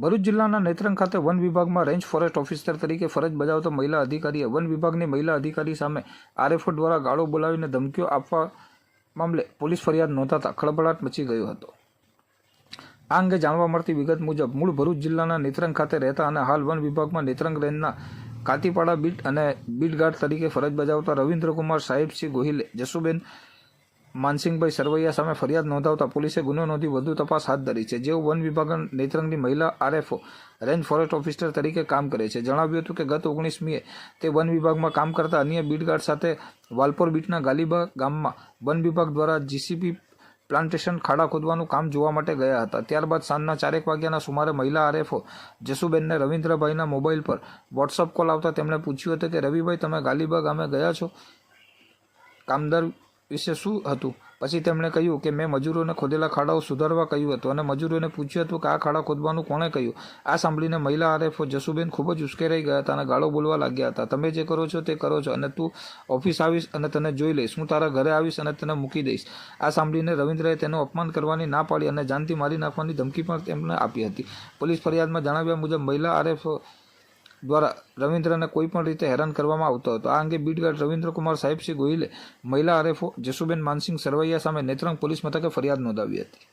ભરૂચ જિલ્લાના નેત્રંગ ખાતે વન વિભાગમાં રેન્જ ફોરેસ્ટ ઓફિસર તરીકે ફરજ બજાવતા મહિલા અધિકારીએ વન વિભાગની મહિલા અધિકારી સામે આરએફઓ દ્વારા ગાળો બોલાવીને ધમકીઓ આપવા મામલે પોલીસ ફરિયાદ નોંધાતા ખળભળાટ મચી ગયો હતો. આ અંગે જાણવા મળતી વિગત મુજબ મૂળ ભરૂચ જિલ્લાના નેત્રંગ ખાતે રહેતા અને હાલ વન વિભાગમાં નેત્રંગ રેન્જના કાતીપાડા બીટ અને બીટ ગાર્ડ તરીકે ફરજ બજાવતા રવિન્દ્રકુમાર સાહેબસિંહ ગોહિલે જસુબેન માનસિંહભાઈ સરવૈયા સામે ફરિયાદ નોંધાવતા પોલીસે ગુનો નોંધી વધુ તપાસ હાથ ધરી છે. જેઓ વન વિભાગ નેત્રંગની મહિલા આરએફઓ રેન્જ ફોરેસ્ટ ઓફિસર તરીકે કામ કરે છે. જણાવ્યું હતું કે ગત ઓગણીસમીએ તે વન વિભાગમાં કામ કરતા અન્ય બીટગાર્ડ સાથે વાલપોર બીટના ગાલીબા ગામમાં વન વિભાગ દ્વારા જીસીપી પ્લાન્ટેશન ખાડા ખોદવાનું કામ જોવા માટે ગયા હતા. ત્યારબાદ સાંજના ચારેક વાગ્યાના સુમારે મહિલા આરએફઓ જસુબેનને રવિન્દ્રભાઈના મોબાઈલ પર વોટ્સઅપ કોલ આવતા તેમણે પૂછ્યું હતું કે, રવિભાઈ, તમે ગાલીબા ગામે ગયા છો? કામદાર વિશે શું હતું? પછી તેમણે કહ્યું કે, મેં મજૂરોને ખોદેલા ખાડાઓ સુધારવા કહ્યું હતું અને મજૂરોને પૂછ્યું હતું કે, આ ખાડા ખોદવાનું કોણે કહ્યું? આ સાંભળીને મહિલા આરએફઓ જસુબેન ખૂબ જ ઉશ્કેરાઈ ગયા હતા અને ગાળો બોલવા લાગ્યા હતા. તમે જે કરો છો તે કરો છો અને તું ઓફિસ આવીશ અને તને જોઈ લઈશ. હું તારા ઘરે આવીશ અને તને મૂકી દઈશ. આ સાંભળીને રવિન્દ્રએ તેનું અપમાન કરવાની ના પાડી અને જાનથી મારી નાખવાની ધમકી પણ તેમને આપી હતી. પોલીસ ફરિયાદમાં જણાવ્યા મુજબ મહિલા આરએફઓ દ્વારા રવિન્દ્રને કોઈ પણ રીતે હેરાન કરવામાં આવતો હતો. આ અંગે બીટગાર્ડ રવિન્દ્રકુમાર સાહેબસિંહ ગોહિલે મહિલા આરએફઓ જસુબેન માનસિંહ સરવૈયા સામે નેત્રંગ પોલીસ મથકે ફરિયાદ નોંધાવી હતી.